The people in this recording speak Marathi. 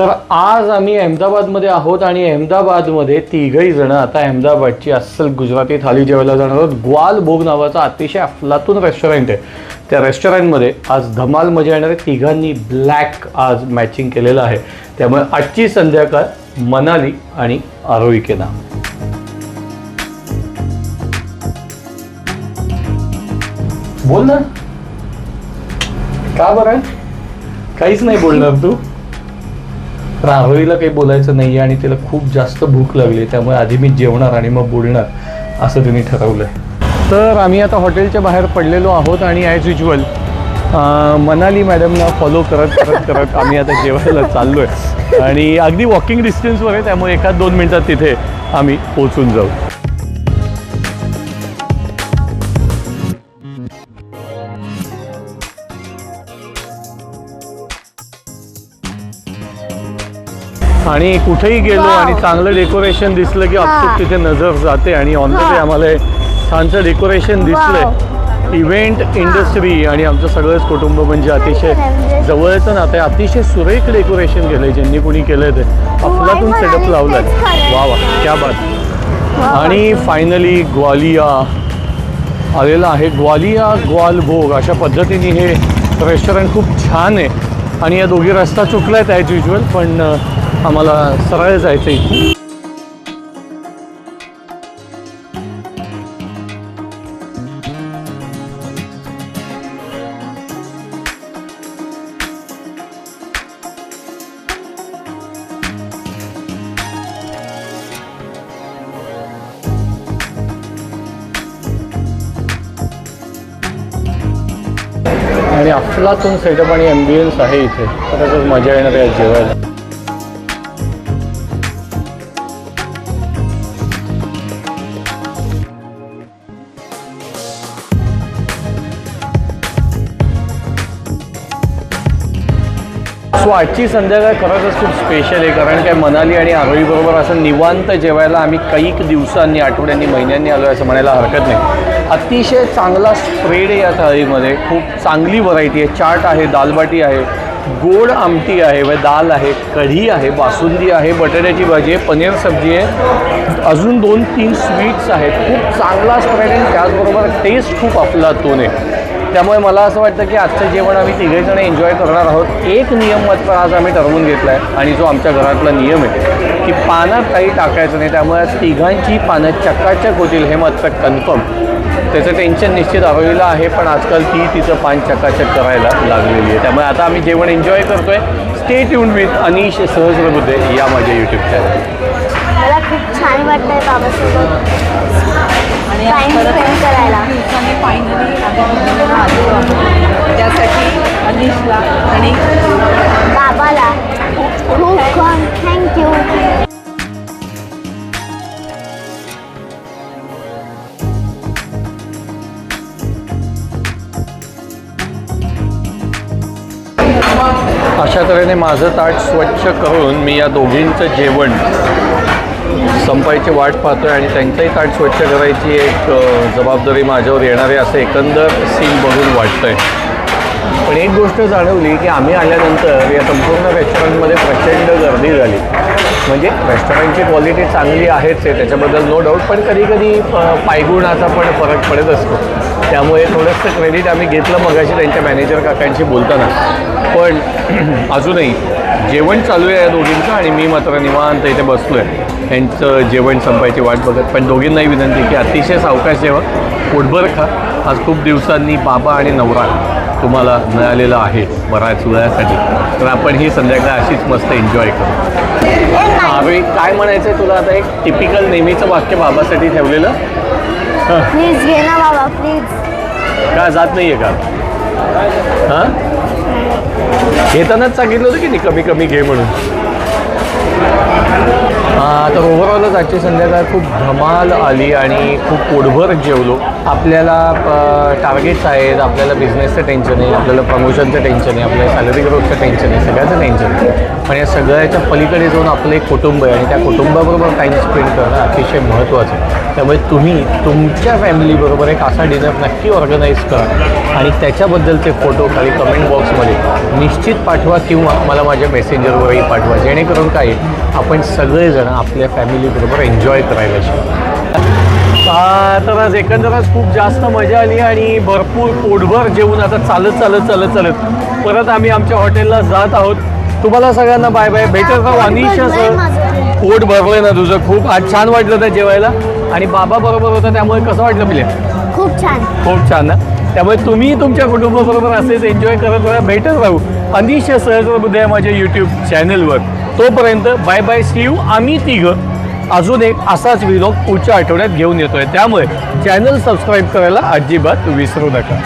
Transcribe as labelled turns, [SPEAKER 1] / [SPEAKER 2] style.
[SPEAKER 1] तर आज आम्ही अहमदाबादमध्ये आहोत आणि अहमदाबादमध्ये तिघही जण आता अहमदाबादची अस्सल गुजराती थाली जेवायला जाणार आहोत. ग्वाल भोग नावाचा अतिशय अफलातून रेस्टॉरंट आहे. त्या रेस्टॉरंटमध्ये आज धमाल मजा येणारे तिघांनी ब्लॅक आज मॅचिंग केलेलं आहे. त्यामुळे आजची संध्याकाळ मनाली आणि आरोविकेना बोल ना. का बरं? काहीच नाही बोलणार तू. राहुरीला काही बोलायचं नाही आहे आणि तिला खूप जास्त भूक लागली त्यामुळे आधी मी जेवणार आणि मग बोलणार असं तिने ठरवलं आहे तर आम्ही आता हॉटेलच्या बाहेर पडलेलो आहोत आणि ॲज युज्युअल मनाली मॅडमना फॉलो करत करत करत आम्ही आता जेवायला चाललो आहे आणि अगदी वॉकिंग डिस्टन्सवर आहे त्यामुळे एका दोन मिनटात तिथे आम्ही पोचून जाऊ. आणि कुठेही गेलो
[SPEAKER 2] Wow.
[SPEAKER 1] आणि चांगलं डेकोरेशन दिसलं की
[SPEAKER 2] हा.
[SPEAKER 1] आपसूक तिथे नजर जाते आणि ऑन द वे. आम्हाला हे छानसं डेकोरेशन दिसलंय. इव्हेंट इंडस्ट्री आणि आमचं सगळंच कुटुंब म्हणजे अतिशय
[SPEAKER 2] म्हणजे-
[SPEAKER 1] जवळचं नातं आहे. अतिशय सुरेख डेकोरेशन केलंय ज्यांनी कोणी केलंय ते. अफलातून सेटअप लावलाय.
[SPEAKER 2] खरंय.
[SPEAKER 1] वा वा क्या बात. आणि फायनली ग्वालिया. आलेला आहे ग्वालिया ग्वाल भोग. अशा पद्धतीने हे रेस्टॉरंट खूप छान आहे. आणि या दोघी रस्ता चुकला आहेत ॲज युजल पण अ, आम्हाला सरळ जायचं इथे आणि अफलातून सेटअप आणि ॲम्बियन्स आहे इथे. खरंच मजा येणार आहे जेवायला. सो आजची संध्याकाळ खरंच खूप स्पेशल आहे. कारण काय मनाली आणि आरोळीबरोबर असं निवांत जेवायला आम्ही कैक दिवसांनी आठवड्यांनी महिन्यांनी आलो असं म्हणायला हरकत नाही. अतिशय चांगला स्प्रेड आहे या थाळीमध्ये. खूप चांगली व्हरायटी आहे. चाट आहे दालबाटी आहे गोड आमटी आहे व दाल आहे कढी आहे बासुंदी आहे बटाट्याची भाजी आहे पनीर सब्जी आहे. अजून दोन तीन स्वीट्स आहेत. खूप चांगला स्प्रेड आहे आणि त्याचबरोबर टेस्ट खूप अफलातून आहे. त्यामुळे मला असं वाटतं की आजचं जेवण आम्ही तिघेजण एन्जॉय करणार आहोत. एक नियम मात्र आज आम्ही ठरवून घेतला आहे आणि जो आमच्या घरातला नियम आहे की पानात काही टाकायचं नाही. त्यामुळे आज तिघांची पानं चक्काचक होतील हे मात्र कन्फर्म त्याचं टेन्शन निश्चित आरोहीला आहे पण आजकाल ती तिचं पान चकाचक करायला लागलेली आहे. त्यामुळे आता आम्ही जेवण एन्जॉय करतोय. Stay tune with Anish Sahasrabuddhe या माझ्या यूट्यूब चॅनल
[SPEAKER 2] मला खूप छान वाटतंय बाबासोबत
[SPEAKER 3] आणि
[SPEAKER 2] Time
[SPEAKER 3] परत
[SPEAKER 2] spend करायला.
[SPEAKER 3] दिवसांनी फायनली त्यासाठी अनिशला आणि
[SPEAKER 2] बाबाला खूप खूप थँक्यू
[SPEAKER 1] अशा तऱ्हेने माझं ताट स्वच्छ करून मी या दोघींचं जेवण संपायची वाट पाहतोय आणि त्यांचंही ताट स्वच्छ करायची एक जबाबदारी माझ्यावर येणार आहे असं एकंदर सीन बघून वाटतंय. पण एक गोष्ट जाणवली की आम्ही आल्यानंतर या संपूर्ण रेस्टॉरंटमध्ये प्रचंड गर्दी झाली. म्हणजे रेस्टॉरंटची क्वालिटी चांगली आहेच आहे त्याच्याबद्दल नो डाऊट पण कधी कधी पायगुणाचा पण फरक पडत असतो. त्यामुळे थोडंसं क्रेडिट आम्ही घेतलं मगाशी त्यांच्या मॅनेजर काकांशी बोलताना. पण अजूनही जेवण चालू आहे या दोघींचं आणि मी मात्र निवांत इथे बसलो आहे त्यांचं जेवण संपायची वाट बघत पण दोघींनाही विनंती की अतिशय सावकाश जेवा पोटभर खा. आज खूप दिवसांनी बाबा आणि नवरा तुम्हाला मिळालेला आहे बऱ्याच वेळासाठी. तर आपण ही संध्याकाळ अशीच मस्त एन्जॉय करू. अरे काय म्हणायचं आहे तुला आता एक टिपिकल नेहमीचं वाक्य बाबासाठी ठेवलेलं?
[SPEAKER 2] प्लीज घे ना बाबा प्लीज
[SPEAKER 1] का जात नाही आहे का? हां? घेतानाच सांगितलं होतं की नाही कमी कमी घे म्हणून? तर ओव्हरऑलच आजची संध्याकाळ खूप धमाल आली आणि खूप पोटभर जेवलो. आपल्याला टार्गेट्स आहेत आपल्याला बिझनेसचं टेन्शन आहे आपल्याला प्रमोशनचं टेन्शन आहे आपल्याला सॅलरी ग्रोथचं टेन्शन आहे सगळ्याचं टेन्शन आहे. पण या सगळ्याच्या पलीकडे जाऊन आपलं एक कुटुंब आहे आणि त्या कुटुंबाबरोबर टाईम स्पेंड करणं अतिशय महत्त्वाचं आहे. त्यामुळे तुम्ही तुमच्या फॅमिलीबरोबर एक असा डिनर नक्की ऑर्गनाईज करा. आणि त्याच्याबद्दलचे फोटो खाली कमेंट बॉक्समध्ये निश्चित पाठवा किंवा मला माझ्या मेसेंजरवरही पाठवा. जेणेकरून काय आपण सगळेजण आपल्या फॅमिलीबरोबर एन्जॉय करायला शिकू. तर आज एकंदरच खूप जास्त मजा आली आणि भरपूर पोटभर जेवून आता चालत चालत चालत चालत. परत आम्ही आमच्या हॉटेलला जात आहोत. तुम्हाला सगळ्यांना बाय बाय भेटत राहू. अनिशा सर पोट भरलंय ना तुझं. खूप आज छान वाटलं त्या जेवायला. आणि बाबा बरोबर होता त्यामुळे कसं वाटलं पिले?
[SPEAKER 2] खूप छान.
[SPEAKER 1] खूप छान ना? त्यामुळे तुम्ही तुमच्या कुटुंबाबरोबर असेच एन्जॉय करत राहा भेटत राहू. अनिश सहस्रबुद्ध आहे माझ्या यूट्यूब चॅनलवर तोपर्यंत बाय बाय सीव आम्ही तिघं अजून एक असाच विनोद पुढच्या आठवड्यात घेऊन येतोय. त्यामुळे चॅनल सबस्क्राईब करायला अजिबात विसरू नका.